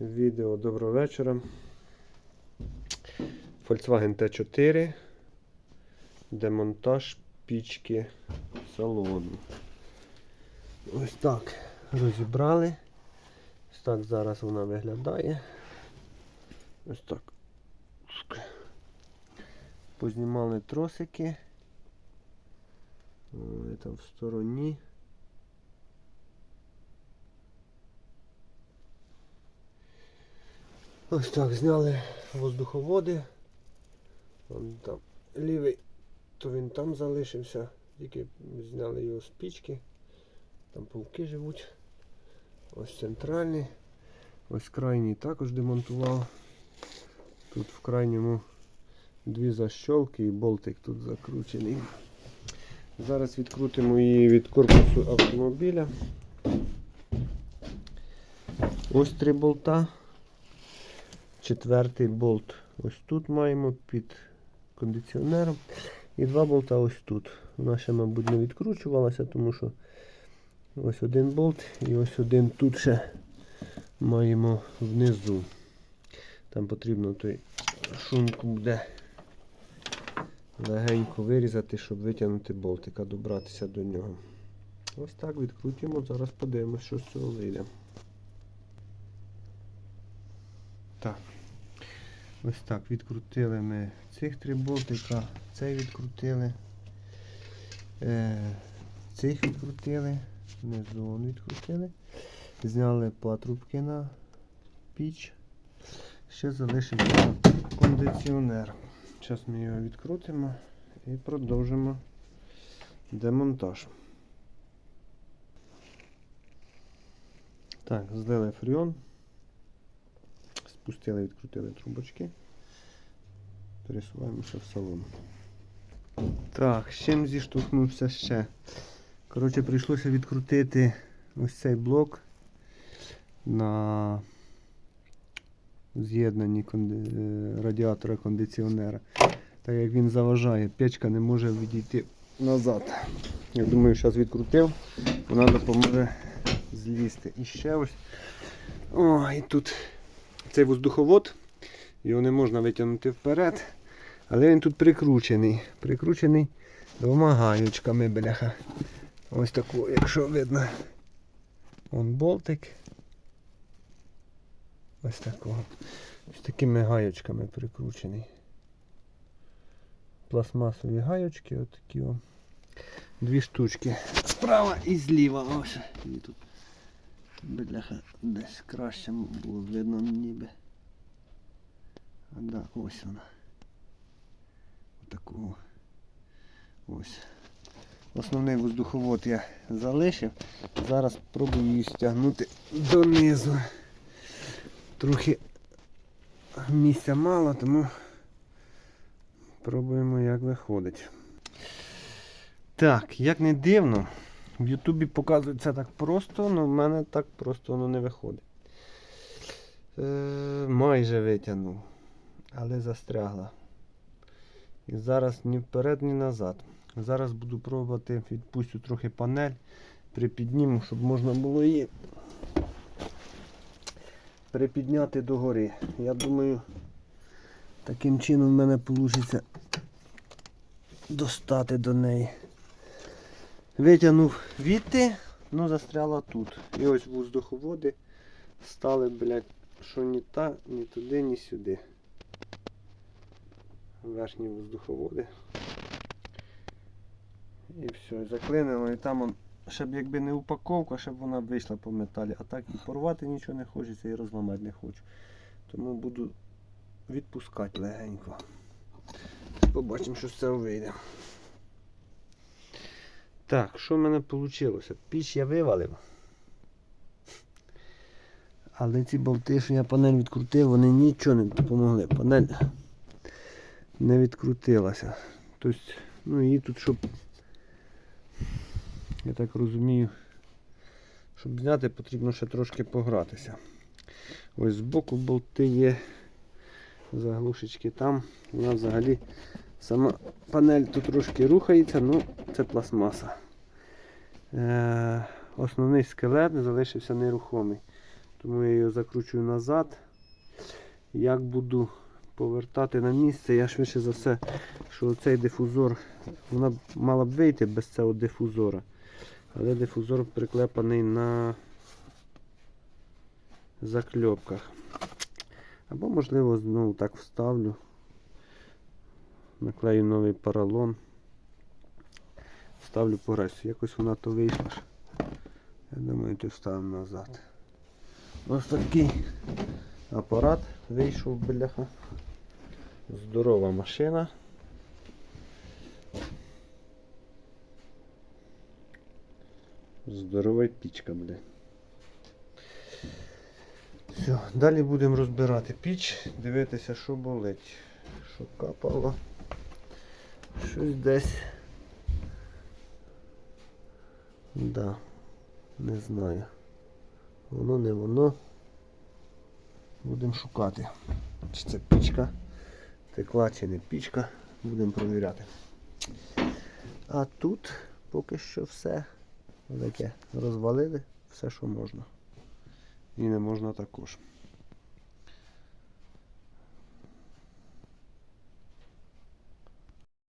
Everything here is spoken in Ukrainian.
Відео доброго вечора. Volkswagen T4. Демонтаж пічки салону. Ось так розібрали. Ось так зараз вона виглядає. Ось так. Познімали тросики. Там в стороні. Ось так, зняли воздуховоди. Вон там лівий, то він там залишився, тільки зняли його з пічки. Там пауки живуть. Ось центральний. Ось крайній також демонтував. Тут в крайньому дві защолки і болтик тут закручений. Зараз відкрутимо її від корпусу автомобіля. Ось три болта. Четвертий болт ось тут маємо під кондиціонером. І два болта ось тут. Вона ще, мабуть, не відкручувалася, тому що ось один болт і ось один тут ще маємо внизу. Там потрібно той шумку буде легенько вирізати, щоб витягнути болтика, добратися до нього. Ось так відкрутимо, зараз подивимось, що з цього вийде. Так. Ось так, відкрутили ми цих три болтика, цей відкрутили, е, цих відкрутили, внизу відкрутили, зняли патрубки на піч, ще залишився кондиціонер. Зараз ми його відкрутимо і продовжимо демонтаж. Так, злили фріон. Спустили, відкрутили трубочки. Пересуваємося в салон. Так, з чим зіштовхнувся ще? Коротше, прийшлося відкрутити ось цей блок на з'єднанні конди- е, радіатора кондиціонера. Так як він заважає, печка не може відійти назад. Я думаю, зараз відкрутив, вона допоможе злізти. І ще ось. О, і тут цей воздуховод, його не можна витягнути вперед, але він тут прикручений. Прикручений двома гаючками, бляха. Ось таку, якщо видно. Вон болтик. Ось такого. Ось такими гаючками прикручений. Пластмасові гаючки, отакі. Дві штучки. Справа і зліва. Ось. Тут Бляха, десь краще було видно ніби. А да, ось вона. Отакого. Ось. Основний воздуховод я залишив. Зараз спробую її стягнути донизу. Трохи місця мало, тому пробуємо як виходить. Так, як не дивно, в Ютубі показують це так просто, але в мене так просто воно не виходить. Е, майже витягнув, але застрягла. І зараз ні вперед, ні назад. Зараз буду пробувати, відпустю трохи панель, припідніму, щоб можна було її припідняти догори. Я думаю, таким чином в мене вийде достати до неї. Витягнув відти, ну застряла тут. І ось воздуховоди стали, блядь, що ні та, ні туди, ні сюди. Верхні воздуховоди. І все, заклинило. І там он, щоб якби не упаковка, щоб вона вийшла по металі. А так і порвати нічого не хочеться і розламати не хочу. Тому буду відпускати легенько. Побачимо, що з цього вийде. Так, що в мене вийшло? Піч я вивалив. Але ці болти, що я панель відкрутив, вони нічого не допомогли. Панель не відкрутилася. Тобто, ну її тут, щоб, я так розумію, щоб зняти, потрібно ще трошки погратися. Ось збоку болти є, заглушечки там. Вона взагалі Сама панель тут трошки рухається, ну це пластмаса. Е, Основний скелет залишився нерухомий. Тому я його закручую назад. Як буду повертати на місце, я швидше за все, що цей дифузор, вона мала б вийти без цього дифузора. Але дифузор приклепаний на закльопках. Або, можливо, знову так вставлю. Наклею новий поролон. Вставлю по. Якось вона то вийшла. Я думаю, то вставимо назад. Ось такий апарат вийшов бляха. Здорова машина. Здорова пічка, бля. Все, далі будемо розбирати піч, дивитися, що болить, що капало. Щось десь. Да, не знаю. Воно не воно. Будемо шукати. Чи це пічка, текла чи не пічка. Будемо провіряти. А тут поки що все таке розвалили, все, що можна. І не можна також.